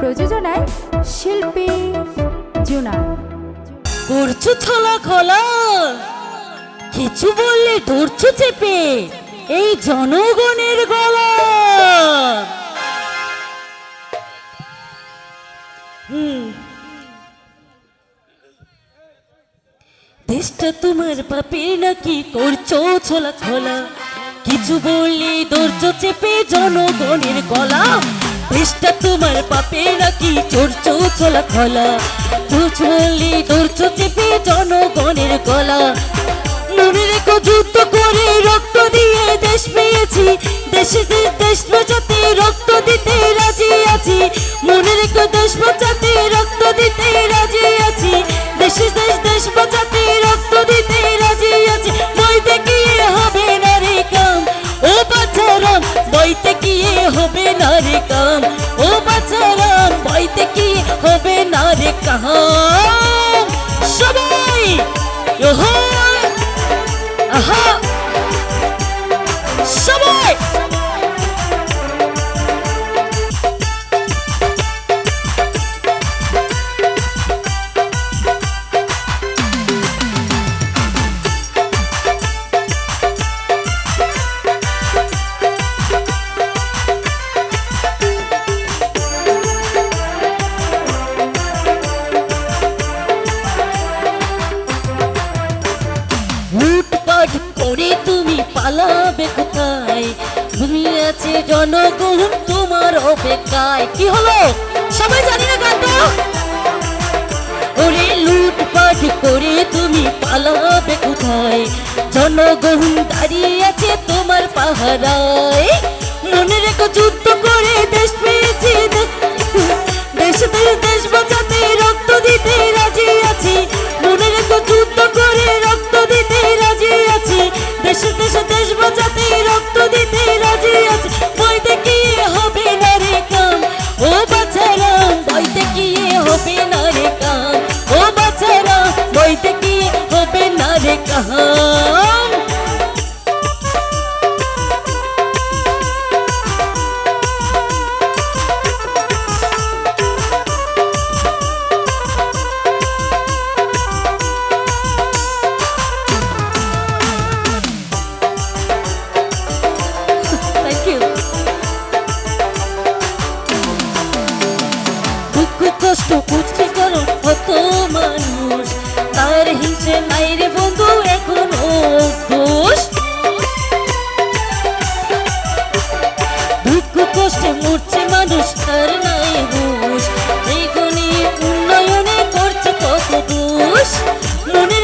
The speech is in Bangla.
প্রযোজনায় শিল্পী জুনা। করছ ছলা খোলা। কিছু বললে ধরছো চেপে। এই জনগণের গলা। হুম। দেশটা তোমার পাপে নাকি করছ ছোলা খোলা কিছু বললে ধরছো চেপে জনগণের গলা দেশটা তোমার পাপে নাকি চড়ছো ছোলা খোলা? কিছু বললে ধরছো চেপে জনগণের গলা মনে রেখো যুদ্ধ করে রক্ত দিয়ে দেশ পেয়েছি। দেশে দেশ বাঁচাতে রক্ত দিতে রাজি আছি। মনে রেখো দেশ বাঁচাতে কাম। ও বাঁচালাম ভয়তে কি হবে না রে কাহাম সবাই আহা! করে তুমি পালাবে কোথায়? ঘুমিয়ে আছে জনগণ তোমার অপেক্ষায়। কি হলো? সবাই জানি না গানটা? ওরে লুটপাট করে তুমি পালাবে কোথায়? জনগণ দাঁড়িয়ে আছে তোমার পাহারায়। মনে রেখো যুদ্ধ করে দেশ পেয়েছি দেশ। দেশ বাঁচাতে রক্ত দিতে বইতে গিয়ে হবে না রে কাম ও বাচ্চারা বইতে গিয়ে হবে না রে কাম কষ্ট করছে কারণ কত মানুষ। তার হিসে মাইরে বন্ধু, এখন দোষ দুঃখ কষ্টে মরছে মানুষ, তার নাই দোষ উন্নয়নে করছে কত দোষ। মনে